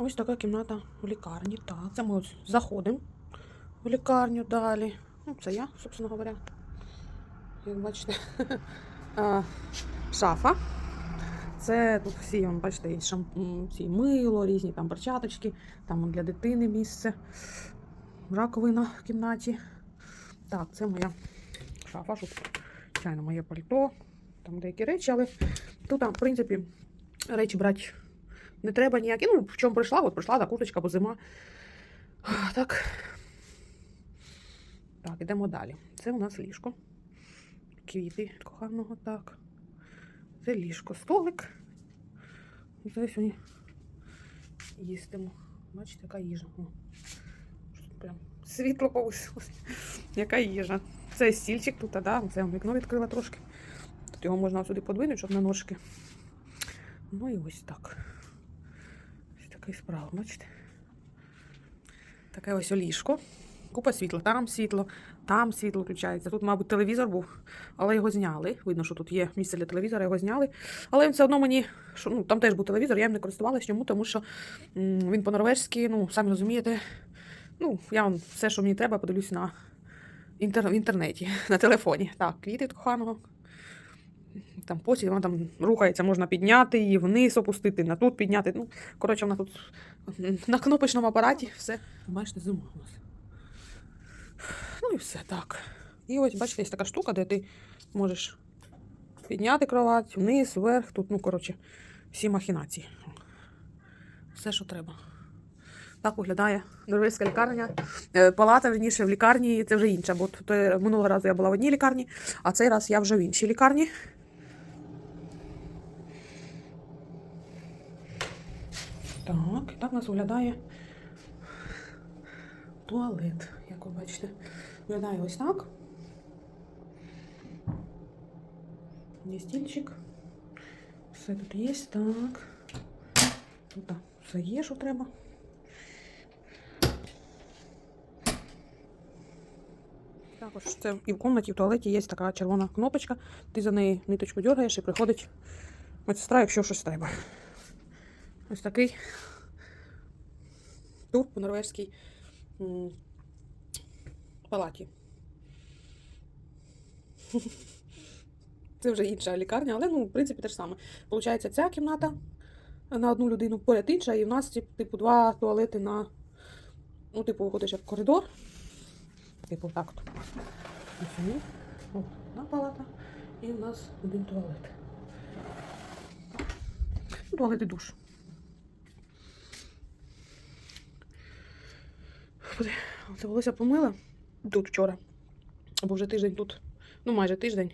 Ось така кімната в лікарні. Так, це ми ось заходимо в лікарню далі. Ну, це я, собственно говоря. Як бачите, шафа. Це тут всі, вон, бачите, ці мило, різні там перчаточки, там для дитини місце, раковина в кімнаті. Так, це моя шафа, тут, звичайно, моє пальто, там деякі речі, але тут, в принципі, речі брати не треба ніякі. Ну, в чому прийшла, от прийшла, так, курточка, бо зима. Так. Так, ідемо далі. Це у нас ліжко. Квіти коханого, так. Це ліжко, столик. Це сьогодні їстимо. Бачите, яка їжа. О, прям світло повисилось. Яка їжа. Це стільчик тут, а да, це вікно відкрила трошки. Тут його можна сюди подвинути, щоб на ножки. Ну і ось так. Такий справа, бачите? Таке ось ліжко. Купа світла, там світло, там світло включається. Тут, мабуть, телевізор був, але його зняли. Видно, що тут є місце для телевізора, його зняли. Але він все одно мені, що, ну, там теж був телевізор, я їм не користувалася. Чому? Тому що він по-норвежськи, ну, самі розумієте. Ну, я вам все, що мені треба, подивлюсь на інтер... в інтернеті, на телефоні. Так, квіти коханого. Там потім вона там рухається, можна підняти її, вниз опустити, на тут підняти. Ну, коротше, вона тут на кнопочному апараті все. Бачите, зима у нас. Ну і все так. І ось, бачите, є така штука, де ти можеш підняти кровать, вниз, вверх. Тут, ну, коротше, всі махінації. Все, що треба. Так виглядає норвезька лікарня. Е, Палата, верніше, в лікарні це вже інша, бо е, минулого разу я була в одній лікарні, а цей раз я вже в іншій лікарні. Так, і так нас виглядає туалет, як ви бачите. Виглядає ось так. Є стільчик. Все тут є, так. Тут все є, що треба. Також це і в кімнаті, і в туалеті є така червона кнопочка. Ти за неї ниточку дергаєш і приходить медсестра, якщо щось треба. Ось такий тур по норвезькій палаті. Це вже інша лікарня, але ну, в принципі те ж саме. Получається, ця кімната на одну людину, поряд інша, і в нас типу два туалети на. Ну, типу, виходиш як коридор. Типу, так от. Одна палата. І в нас один туалет. Туалет і душ. Господи, Це волосся помила тут вчора. Або вже тиждень тут. Ну, майже тиждень.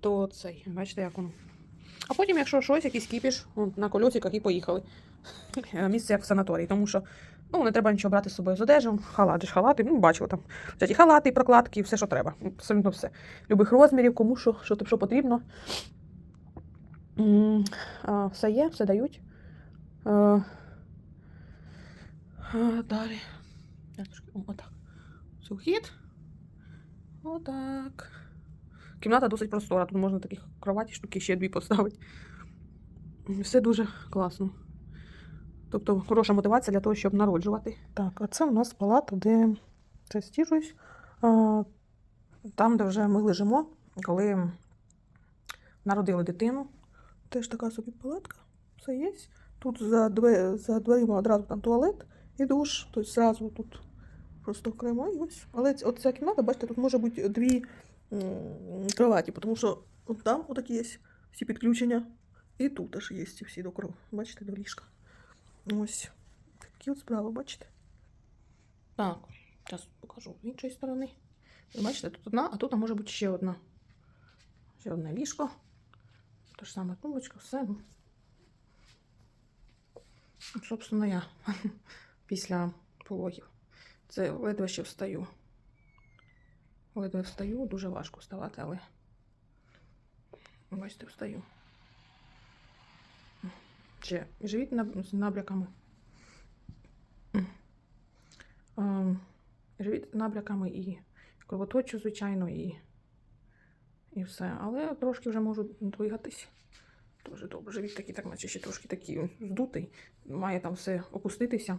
То цей, бачите, як воно. А потім, якщо щось, якийсь кіпіш, на кольосиках і поїхали. Е, Місце як в санаторії, тому що ну, не треба нічого брати з собою з одежем. Халат, же ж халати, ну, бачила там. Взяті халати, прокладки, все, що треба. Абсолютно все. Любих розмірів, кому що, що, що потрібно. Все є, все дають. Е, Далі. Я трошки, Отак. Це вхід. Отак. Кімната досить простора. Тут можна таких кроваті штуки ще дві поставити. Все дуже класно. Тобто хороша мотивація для того, щоб народжувати. Так, а це у нас палата, де це стіжусь. Там, де вже ми лежимо, коли народили дитину. Теж така собі палатка. Все є. Тут за, две, за дверима одразу там туалет і душ. Тобто зразу тут просто окремо і ось. Але от ця кімната, бачите, тут може бути дві кроваті, тому що от там отакі є всі підключення. І тут теж є всі до кров. Бачите, до ліжка. Ось. Такі от справи, бачите? Так, зараз покажу з іншої сторони. Ви бачите, тут одна, а тут може бути ще одна. Ще одне ліжко. Те ж саме тумбочка, все. Собственно, я після пологів. Це ледве ще встаю. Ледве встаю, дуже важко вставати, але бачите, встаю. Ще живіт наб- з набряками. Живіт з набряками і кровоточу, звичайно, і, і все. Але трошки вже можу двигатись. Дуже добре. Живіт такий, так наче ще трошки такий здутий. Має там все опуститися.